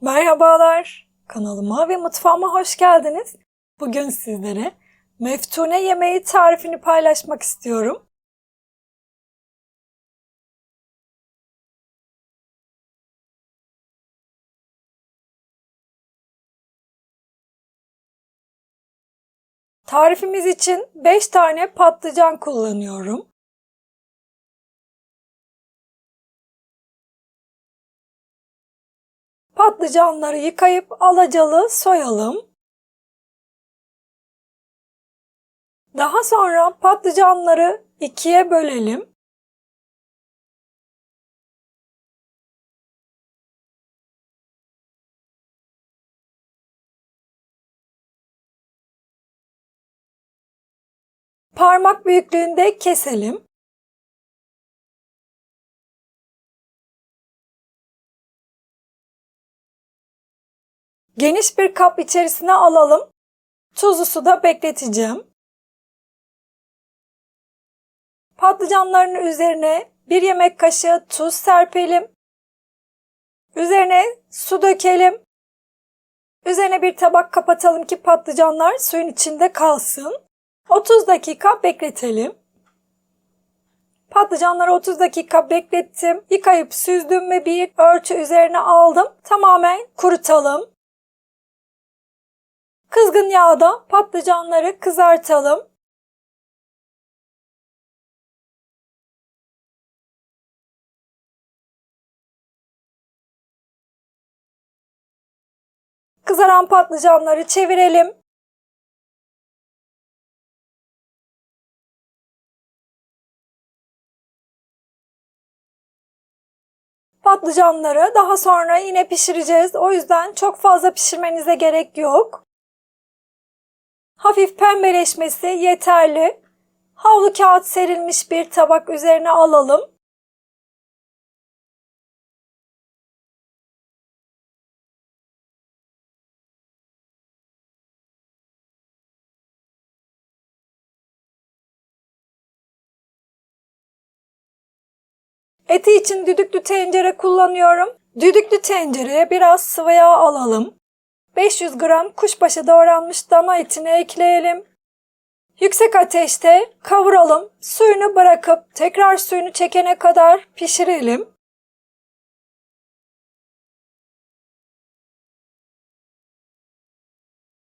Merhabalar, kanalıma ve mutfağıma hoş geldiniz. Bugün sizlere meftune yemeği tarifini paylaşmak istiyorum. Tarifimiz için 5 tane patlıcan kullanıyorum. Patlıcanları yıkayıp alacalı soyalım. Daha sonra patlıcanları ikiye bölelim. Parmak büyüklüğünde keselim. Geniş bir kap içerisine alalım. Tuzlu suda bekleteceğim. Patlıcanların üzerine bir yemek kaşığı tuz serpelim. Üzerine su dökelim. Üzerine bir tabak kapatalım ki patlıcanlar suyun içinde kalsın. 30 dakika bekletelim. Patlıcanları 30 dakika beklettim. Yıkayıp süzdüm ve bir örtü üzerine aldım. Tamamen kurutalım. Kızgın yağda patlıcanları kızartalım. Kızaran patlıcanları çevirelim. Patlıcanları daha sonra yine pişireceğiz. O yüzden çok fazla pişirmenize gerek yok. Hafif pembeleşmesi yeterli. Havlu kağıt serilmiş bir tabak üzerine alalım. Eti için düdüklü tencere kullanıyorum. Düdüklü tencereye biraz sıvı yağ alalım. 500 gram kuşbaşı doğranmış dana etini ekleyelim. Yüksek ateşte kavuralım. Suyunu bırakıp tekrar suyunu çekene kadar pişirelim.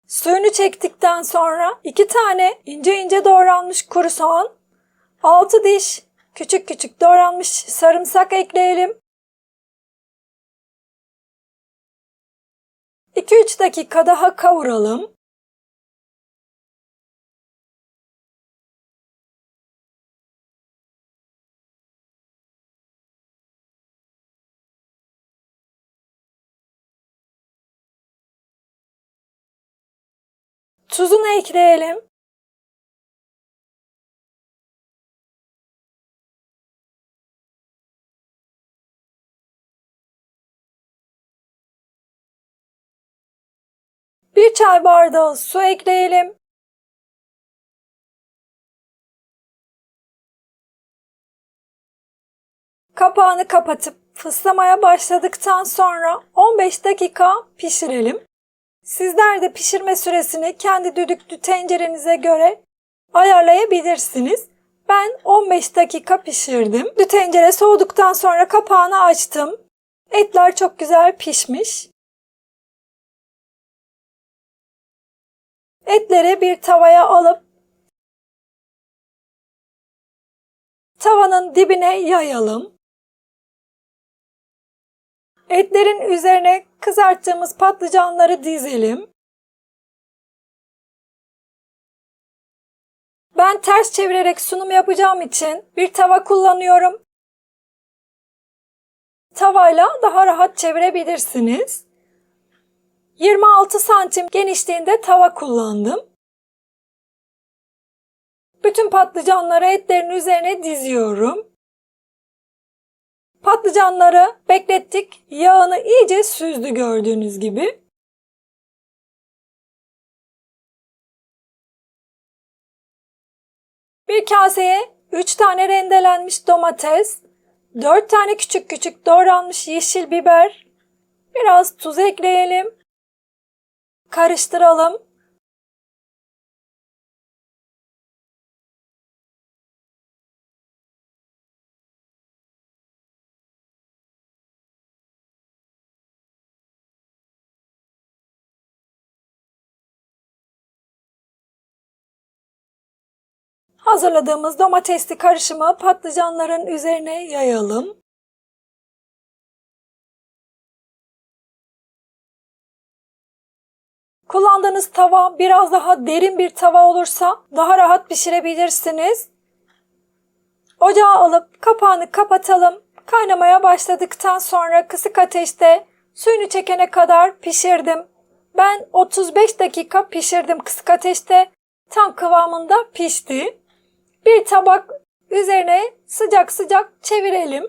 Suyunu çektikten sonra 2 tane ince ince doğranmış kuru soğan, 6 diş küçük küçük doğranmış sarımsak ekleyelim. 2-3 dakika daha kavuralım. Tuzunu ekleyelim. Çay bardağı su ekleyelim. Kapağını kapatıp fıslamaya başladıktan sonra 15 dakika pişirelim. Sizler de pişirme süresini kendi düdüklü tencerenize göre ayarlayabilirsiniz. Ben 15 dakika pişirdim. Düdüklü tencere soğuduktan sonra kapağını açtım. Etler çok güzel pişmiş. Etleri bir tavaya alıp tavanın dibine yayalım. Etlerin üzerine kızarttığımız patlıcanları dizelim. Ben ters çevirerek sunum yapacağım için bir tava kullanıyorum. Tavayla daha rahat çevirebilirsiniz. 26 santim genişliğinde tava kullandım. Bütün patlıcanları etlerin üzerine diziyorum. Patlıcanları beklettik. Yağını iyice süzdü gördüğünüz gibi. Bir kaseye 3 tane rendelenmiş domates, 4 tane küçük küçük doğranmış yeşil biber, biraz tuz ekleyelim. Karıştıralım. Hazırladığımız domatesli karışımı patlıcanların üzerine yayalım. Kullandığınız tava biraz daha derin bir tava olursa daha rahat pişirebilirsiniz. Ocağa alıp kapağını kapatalım. Kaynamaya başladıktan sonra kısık ateşte suyunu çekene kadar pişirdim. Ben 35 dakika pişirdim kısık ateşte. Tam kıvamında pişti. Bir tabak üzerine sıcak sıcak çevirelim.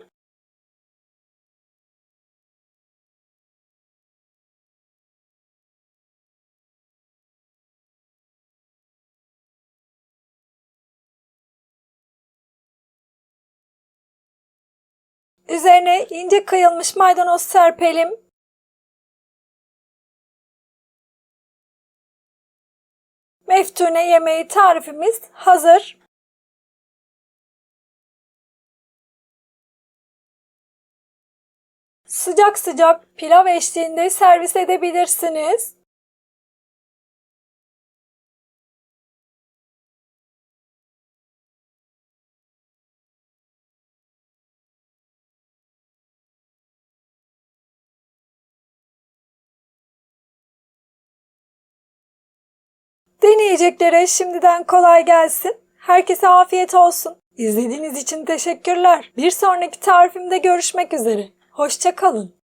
Üzerine ince kıyılmış maydanoz serpelim. Meftune yemeği tarifimiz hazır. Sıcak sıcak pilav eşliğinde servis edebilirsiniz. Deneyeceklere şimdiden kolay gelsin. Herkese afiyet olsun. İzlediğiniz için teşekkürler. Bir sonraki tarifimde görüşmek üzere. Hoşçakalın.